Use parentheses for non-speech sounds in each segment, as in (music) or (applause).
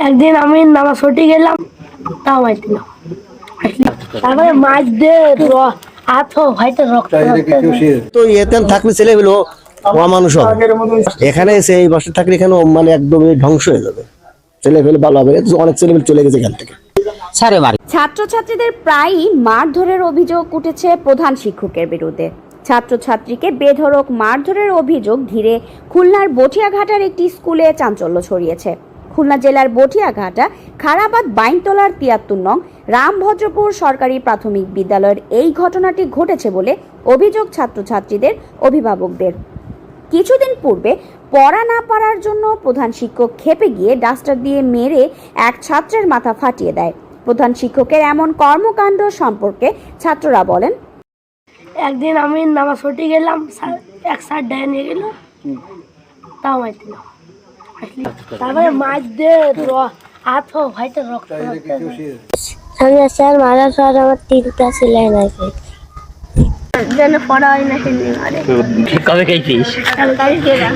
একদিন আমি নামাজ ছুটি গেলাম তাও মাইতে তারপরে মাছ দিয়ে র- হাত হয়তো রক্ত তো এতে থাকলে ছেলেগুলো অমানুষ হবে। এখানে এসে এই বছর থাকলে এখানে মানে একদমই ধ্বংস হয়ে যাবে? ছেলে ফেলে ভালো হবে অনেক ছেলে চলে গেছে এখান থেকে। সারে মারি। ছাত্রছাত্রীদের প্রায়ই মারধরের অভিযোগ উঠেছে প্রধান শিক্ষকের বিরুদ্ধে। ছাত্রছাত্রীকে বেধড়ক মারধরের অভিযোগ ঘিরে খুলনার বটিয়াঘাটার একটি স্কুলে চাঞ্চল্য ছড়িয়েছে। খুলনা জেলার বটিয়াঘাটা খারাবাদ বাইনতলার তিয়াত্তর নং রামভদ্রপুর সরকারি প্রাথমিক বিদ্যালয়ের এই ঘটনাটি ঘটেছে বলে অভিযোগ ছাত্রছাত্রীদের অভিভাবকদের। কিছুদিন পূর্বে পড়া না পারার জন্য প্রধান শিক্ষক খেপে গিয়ে ডাস্টার দিয়ে মেরে এক ছাত্রের মাথা ফাটিয়ে দেয়। প্রধান শিক্ষকের এমন কর্মকাণ্ড সম্পর্কে ছাত্ররা বলেন একদিন আমি নামাজ ছুটি গেলাম স্যার- এক স্যার ডেকে নিয়ে গেল তাও মাইতে না। তারপরে মাছ হাত রক্ত আমি স্যার পর আমার তিনটা সেলাই আছে যেন পড়া হয় না মারে কবে খাইছিস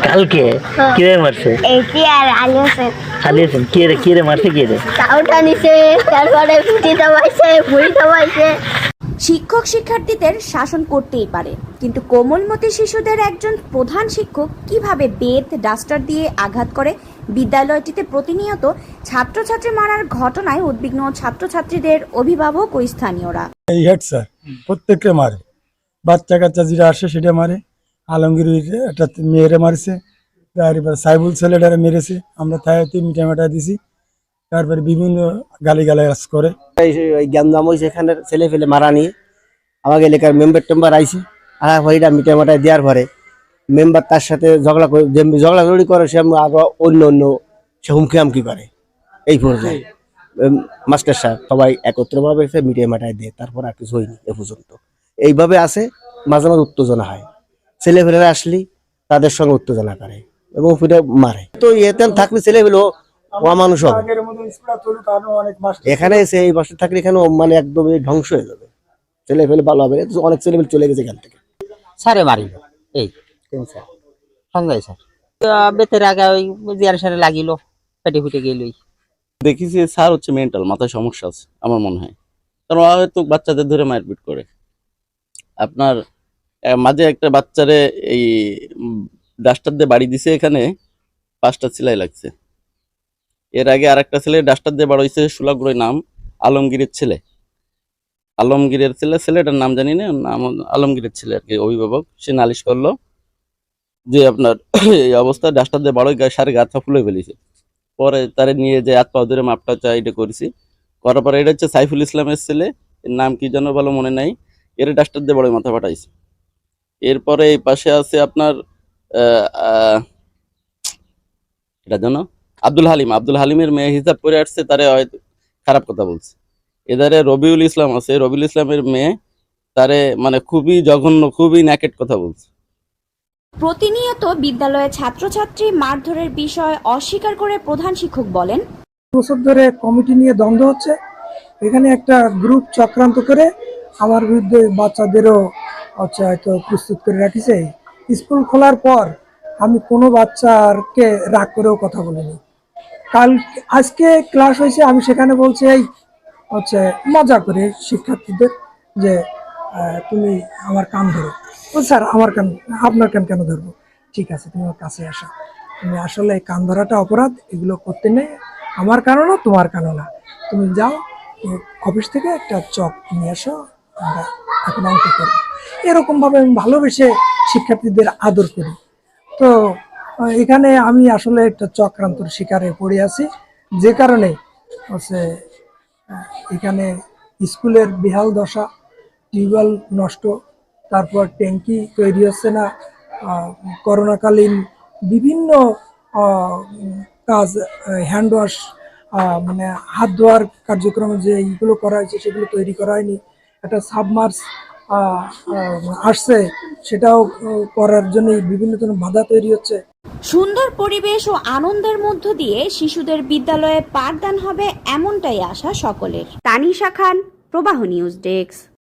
কালকে মারছে? এইটি আর আলু মারছে নিছে তারপরে শিক্ষক শিক্ষার্থীদের শাসন করতেই পারে। কিন্তু কোমলমতি শিশুদের একজন প্রধান শিক্ষক কীভাবে বেত, ডাস্টার দিয়ে আঘাত করে? বিদ্যালয়টিতে প্রতিনিয়ত ছাত্রছাত্রী মারার ঘটনায় উদ্বিগ্ন ছাত্রছাত্রীদের অভিভাবক ও স্থানীয়রা। এই হেড স্যার, প্রত্যেককে মারে। বাচ্চা কাচ্চা যেটা আসে সেটা মারে। আলমগীর একটা মেয়েরে মারছে। তারপর সাইবুল ছেলেটারে মেরেছে। আমরা মিঠা মিঠা দিছি। তারপরে বিভিন্ন গালি গালাজ করে হয়েছে এখানে ছেলে ফেলে মারা নিয়ে আমাকে এলাকার মেম্বার টেম্বার আইসি আর হইটা মিটাই মাটাই দেওয়ার পরে মেম্বার তার সাথে ঝগড়া করে যে ঝগড়াঝগড়ি করে, সে আরও অন্য অন্য সে হুমকি হামকি করে। এই পর্যায়ে মাস্টার সাহেব সবাই একত্রভাবে এসে মিটিয়ে মাটাই দেয়, তারপর আর কিছু হয়নি এ পর্যন্ত। এইভাবে আসে মাঝে মাঝে উত্তেজনা হয়। ছেলে ফেলেরা আসলি তাদের সঙ্গে উত্তেজনা করে এবং ফিরে মারে। তো এতে থাকলে ছেলেগুলো অমানুষ হবে। এখানে এসে এই বছর থাকলে এখানে মানে একদমই ধ্বংস হয়ে যাবে। ছেলে ফেলে ভালো হবে অনেক ছেলে চলে গেছে এখান থেকে। সারে মারি। এই। সঞ্জয় স্যার। বেতের আগে ওই জিয়ার সারে লাগিল পেটে ফুটে গেলই দেখি যে স্যার হচ্ছে মেন্টাল মাথায় সমস্যা আছে আমার মনে হয়। কারণ হয়তো বাচ্চাদের ধরে মারপিট করে। আপনার মাঝে একটা বাচ্চারে এই ডাস্টার দিয়ে বাড়ি দিছে এখানে পাঁচটা সেলাই লাগছে। এর আগে আর একটা ছেলে, ডাস্টার দিয়ে বাড়ি হয়েছে সুলাগুড়োর নাম, আলমগীরের ছেলে। আলমগীরের ছেলে, ছেলেটার নাম জানি না, নাম আলমগীরের ছেলে আর কি, অভিভাবক। সে নালিশ করল যে আপনার (coughs) এই অবস্থা, ডাস্টার দিয়ে বাড়ি সারে গাছা ফুলে ফেলেছে। পরে তারে নিয়ে যে হাত পা ধরে মাপটা চা এটা করেছি। করার পরে এটা হচ্ছে সাইফুল ইসলামের ছেলে, এর নাম কি যেন ভালো মনে নাই, এর ডাস্টার দিয়ে বড় মাথা ফাটাইছে। এরপরে এই পাশে আছে আপনার এটা যেন আব্দুল হালিম আব্দুল হালিমের মেয়ে হিসাব করে আসছে তারে হয়তো খারাপ কথা বলছে। এদারে রবিউল ইসলাম আছে রবিউল ইসলামের মেয়ে তারে মানে খুবই জঘন্য খুবই ন্যাকেট কথা বলছে। প্রতিনিয়ত বিদ্যালয়ে ছাত্রছাত্রী মারধরের বিষয় অস্বীকার করে প্রধান শিক্ষক বলেন বছর ধরে কমিটি নিয়ে দ্বন্দ্ব হচ্ছে। এখানে একটা গ্রুপ চক্রান্ত করে আমার বিরুদ্ধে বাচ্চাদেরও হচ্ছে হয়তো প্রস্তুত করে রাখিছে। স্কুল খোলার পর আমি কোনো বাচ্চাকে রাগ করেও কথা বলিনি। কাল আজকে ক্লাস হয়েছে, আমি সেখানে বলছি, এই হচ্ছে মজা করে শিক্ষার্থীদের যে তুমি আমার কান ধরো। ও স্যার, আমার কান, আপনার কান কেন ধরবো? ঠিক আছে, তুমি আমার কাছে আসো। তুমি আসলে এই কান ধরাটা অপরাধ, এগুলো করতে নেই। আমার কারণও তোমার কারণ না। তুমি যাও অফিস থেকে একটা চক নিয়ে আসো আমরা এখন অঙ্ক করি এরকম ভাবে আমি ভালোবেসে শিক্ষার্থীদের আদর করি। তো এখানে আমি আসলে একটা চক্রান্তর শিকারে পড়ে আছি। যে কারণে হচ্ছে এখানে স্কুলের বেহাল দশা, টিউবওয়েল নষ্ট, তারপর ট্যাঙ্কি তৈরি হচ্ছে না করোনাকালীন বিভিন্ন কাজ হ্যান্ড ওয়াশ মানে হাত ধোয়ার কার্যক্রম যে এইগুলো করা হয়েছে, সেগুলো তৈরি করা হয়নি। একটা সাবমার্স আসছে, সেটাও করার জন্য বিভিন্ন ধরনের বাধা তৈরি হচ্ছে। সুন্দর পরিবেশ ও আনন্দের মধ্য দিয়ে শিশুদের বিদ্যালয়ে পাঠদান হবে এমনটাই আশা সকলের। তানিশা খান, প্রবাহ নিউজ ডেস্ক।